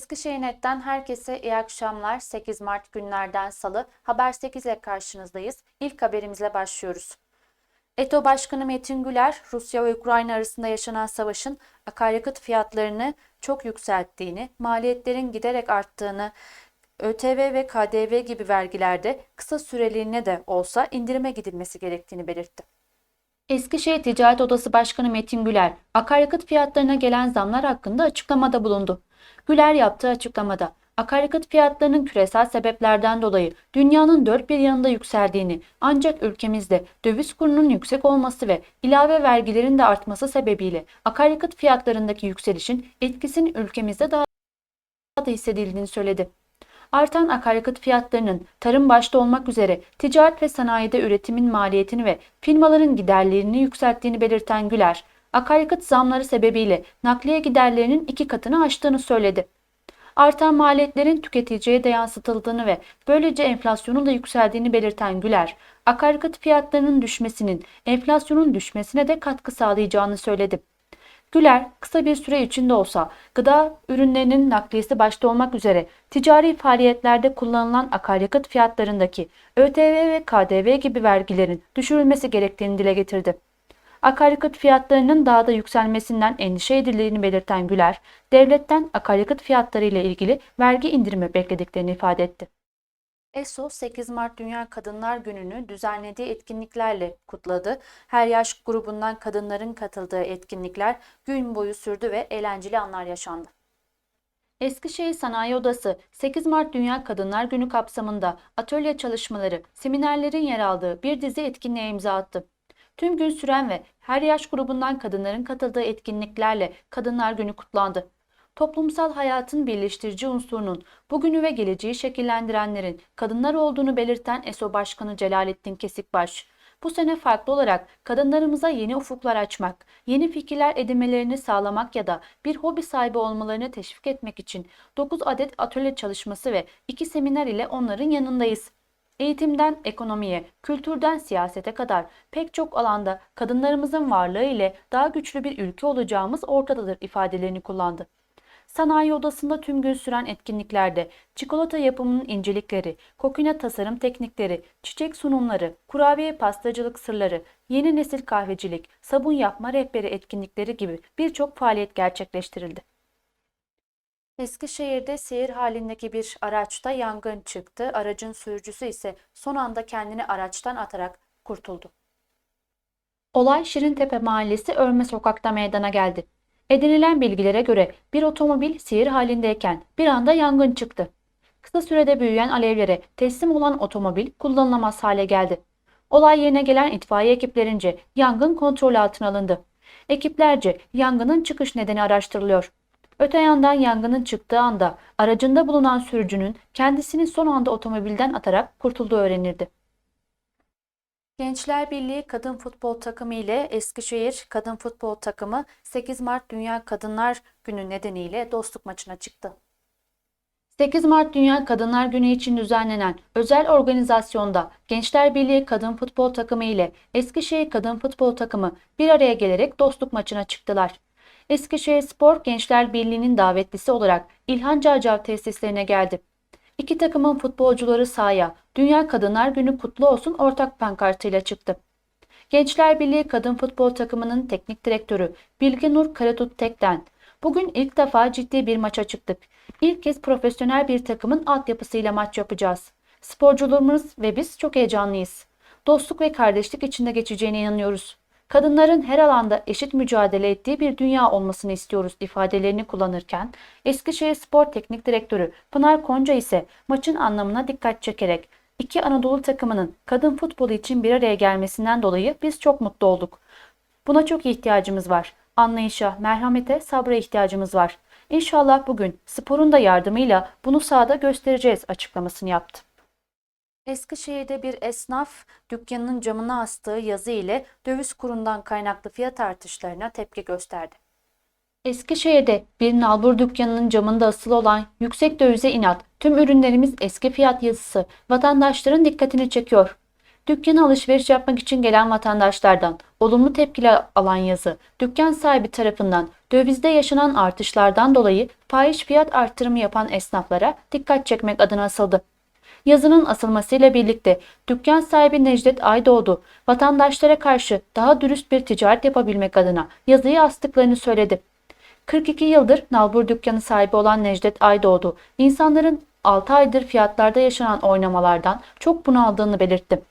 Eskişehir Net'ten herkese iyi akşamlar. 8 Mart günlerden Salı Haber 8 ile karşınızdayız. İlk haberimizle başlıyoruz. ETO Başkanı Metin Güler, Rusya ve Ukrayna arasında yaşanan savaşın akaryakıt fiyatlarını çok yükselttiğini, maliyetlerin giderek arttığını, ÖTV ve KDV gibi vergilerde kısa süreliğine de olsa indirime gidilmesi gerektiğini belirtti. Eskişehir Ticaret Odası Başkanı Metin Güler, akaryakıt fiyatlarına gelen zamlar hakkında açıklamada bulundu. Güler yaptığı açıklamada, akaryakıt fiyatlarının küresel sebeplerden dolayı dünyanın dört bir yanında yükseldiğini ancak ülkemizde döviz kurunun yüksek olması ve ilave vergilerin de artması sebebiyle akaryakıt fiyatlarındaki yükselişin etkisinin ülkemizde daha da hissedildiğini söyledi. Artan akaryakıt fiyatlarının tarım başta olmak üzere ticaret ve sanayide üretimin maliyetini ve firmaların giderlerini yükselttiğini belirten Güler, akaryakıt zamları sebebiyle nakliye giderlerinin iki katını aştığını söyledi. Artan maliyetlerin tüketiciye de yansıtıldığını ve böylece enflasyonun da yükseldiğini belirten Güler, akaryakıt fiyatlarının düşmesinin enflasyonun düşmesine de katkı sağlayacağını söyledi. Güler kısa bir süre içinde olsa gıda ürünlerinin nakliyesi başta olmak üzere ticari faaliyetlerde kullanılan akaryakıt fiyatlarındaki ÖTV ve KDV gibi vergilerin düşürülmesi gerektiğini dile getirdi. Akaryakıt fiyatlarının daha da yükselmesinden endişe edildiğini belirten Güler, devletten akaryakıt fiyatları ile ilgili vergi indirimi beklediklerini ifade etti. ESO 8 Mart Dünya Kadınlar Günü'nü düzenlediği etkinliklerle kutladı. Her yaş grubundan kadınların katıldığı etkinlikler gün boyu sürdü ve eğlenceli anlar yaşandı. Eskişehir Sanayi Odası 8 Mart Dünya Kadınlar Günü kapsamında atölye çalışmaları, seminerlerin yer aldığı bir dizi etkinliğe imza attı. Tüm gün süren ve her yaş grubundan kadınların katıldığı etkinliklerle Kadınlar Günü kutlandı toplumsal hayatın birleştirici unsurunun bugünü ve geleceği şekillendirenlerin kadınlar olduğunu belirten ESO Başkanı Celalettin Kesikbaş, bu sene farklı olarak kadınlarımıza yeni ufuklar açmak, yeni fikirler edinmelerini sağlamak ya da bir hobi sahibi olmalarını teşvik etmek için 9 adet atölye çalışması ve 2 seminer ile onların yanındayız. Eğitimden ekonomiye, kültürden siyasete kadar pek çok alanda kadınlarımızın varlığı ile daha güçlü bir ülke olacağımız ortadadır ifadelerini kullandı. Sanayi odasında tüm gün süren etkinliklerde çikolata yapımının incelikleri, kokine tasarım teknikleri, çiçek sunumları, kurabiye pastacılık sırları, yeni nesil kahvecilik, sabun yapma rehberi etkinlikleri gibi birçok faaliyet gerçekleştirildi. Eskişehir'de seyir halindeki bir araçta yangın çıktı. Aracın sürücüsü ise son anda kendini araçtan atarak kurtuldu. Olay Şirintepe Mahallesi Örme Sokak'ta meydana geldi. Edinilen bilgilere göre bir otomobil seyir halindeyken bir anda yangın çıktı. Kısa sürede büyüyen alevlere teslim olan otomobil kullanılamaz hale geldi. Olay yerine gelen itfaiye ekiplerince yangın kontrol altına alındı. Ekiplerce yangının çıkış nedeni araştırılıyor. Öte yandan yangının çıktığı anda aracında bulunan sürücünün kendisini son anda otomobilden atarak kurtulduğu öğrenildi. Gençler Birliği Kadın Futbol Takımı ile Eskişehir Kadın Futbol Takımı 8 Mart Dünya Kadınlar Günü nedeniyle dostluk maçına çıktı. 8 Mart Dünya Kadınlar Günü için düzenlenen özel organizasyonda Gençler Birliği Kadın Futbol Takımı ile Eskişehir Kadın Futbol Takımı bir araya gelerek dostluk maçına çıktılar. Eskişehir Spor Gençler Birliği'nin davetlisi olarak İlhan Cacav tesislerine geldi. İki takımın futbolcuları sahaya Dünya Kadınlar Günü kutlu olsun ortak pankartıyla çıktı. Gençler Birliği Kadın Futbol Takımının teknik direktörü Bilge Nur Karatut Tek'ten Bugün ilk defa ciddi bir maça çıktık. İlk kez profesyonel bir takımın altyapısıyla maç yapacağız. Sporcularımız ve biz çok heyecanlıyız. Dostluk ve kardeşlik içinde geçeceğine inanıyoruz kadınların her alanda eşit mücadele ettiği bir dünya olmasını istiyoruz ifadelerini kullanırken Eskişehir Spor Teknik Direktörü Pınar Konca ise maçın anlamına dikkat çekerek iki Anadolu takımının kadın futbolu için bir araya gelmesinden dolayı biz çok mutlu olduk. Buna çok ihtiyacımız var. Anlayışa, merhamete, sabra ihtiyacımız var. İnşallah bugün sporun da yardımıyla bunu sahada göstereceğiz açıklamasını yaptı. Eskişehir'de bir esnaf dükkanının camına astığı yazı ile döviz kurundan kaynaklı fiyat artışlarına tepki gösterdi. Eskişehir'de bir nalbur dükkanının camında asılı olan yüksek dövize inat, tüm ürünlerimiz eski fiyat yazısı vatandaşların dikkatini çekiyor. Dükkana alışveriş yapmak için gelen vatandaşlardan olumlu tepkiler alan yazı, dükkan sahibi tarafından dövizde yaşanan artışlardan dolayı fahiş fiyat artırımı yapan esnaflara dikkat çekmek adına asıldı. Yazının asılmasıyla birlikte dükkan sahibi Necdet Aydoğdu vatandaşlara karşı daha dürüst bir ticaret yapabilmek adına yazıyı astıklarını söyledi. 42 yıldır nalbur dükkanı sahibi olan Necdet Aydoğdu, insanların 6 aydır fiyatlarda yaşanan oynamalardan çok bunaldığını belirtti.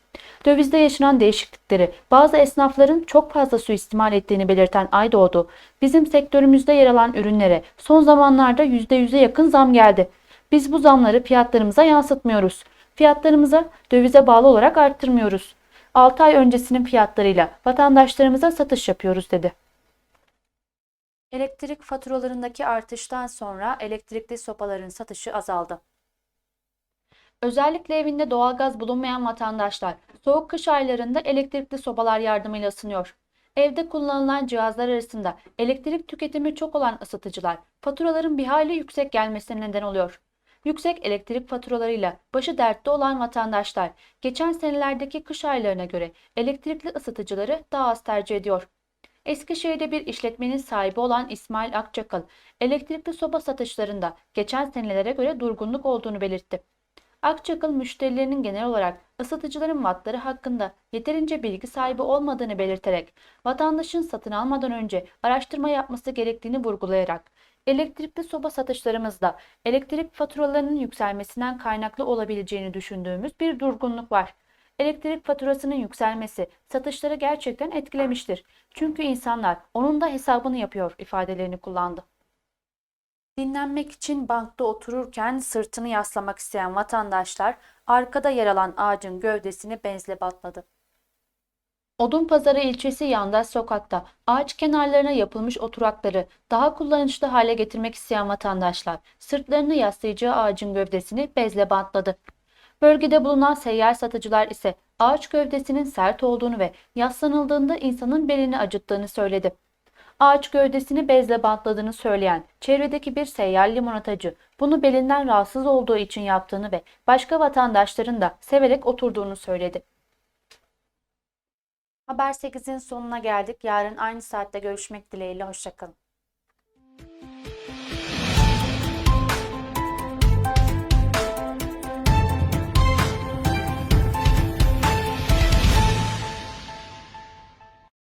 Dövizde yaşanan değişiklikleri bazı esnafların çok fazla suistimal ettiğini belirten Aydoğdu, bizim sektörümüzde yer alan ürünlere son zamanlarda %100'e yakın zam geldi. Biz bu zamları fiyatlarımıza yansıtmıyoruz. Fiyatlarımıza dövize bağlı olarak arttırmıyoruz. 6 ay öncesinin fiyatlarıyla vatandaşlarımıza satış yapıyoruz dedi. Elektrik faturalarındaki artıştan sonra elektrikli sopaların satışı azaldı. Özellikle evinde doğalgaz bulunmayan vatandaşlar soğuk kış aylarında elektrikli sobalar yardımıyla ısınıyor. Evde kullanılan cihazlar arasında elektrik tüketimi çok olan ısıtıcılar faturaların bir hayli yüksek gelmesine neden oluyor. Yüksek elektrik faturalarıyla başı dertte olan vatandaşlar geçen senelerdeki kış aylarına göre elektrikli ısıtıcıları daha az tercih ediyor. Eskişehir'de bir işletmenin sahibi olan İsmail Akçakıl, elektrikli soba satışlarında geçen senelere göre durgunluk olduğunu belirtti. Akçakıl müşterilerinin genel olarak ısıtıcıların wattları hakkında yeterince bilgi sahibi olmadığını belirterek vatandaşın satın almadan önce araştırma yapması gerektiğini vurgulayarak elektrikli soba satışlarımızda elektrik faturalarının yükselmesinden kaynaklı olabileceğini düşündüğümüz bir durgunluk var. Elektrik faturasının yükselmesi satışları gerçekten etkilemiştir. Çünkü insanlar onun da hesabını yapıyor ifadelerini kullandı. Dinlenmek için bankta otururken sırtını yaslamak isteyen vatandaşlar arkada yer alan ağacın gövdesini benzle batladı. Odunpazarı ilçesi Yandaş sokakta ağaç kenarlarına yapılmış oturakları daha kullanışlı hale getirmek isteyen vatandaşlar sırtlarını yaslayacağı ağacın gövdesini bezle bantladı. Bölgede bulunan seyyar satıcılar ise ağaç gövdesinin sert olduğunu ve yaslanıldığında insanın belini acıttığını söyledi. Ağaç gövdesini bezle bantladığını söyleyen çevredeki bir seyyar limonatacı bunu belinden rahatsız olduğu için yaptığını ve başka vatandaşların da severek oturduğunu söyledi. Haber 8'in sonuna geldik. Yarın aynı saatte görüşmek dileğiyle. Hoşçakalın.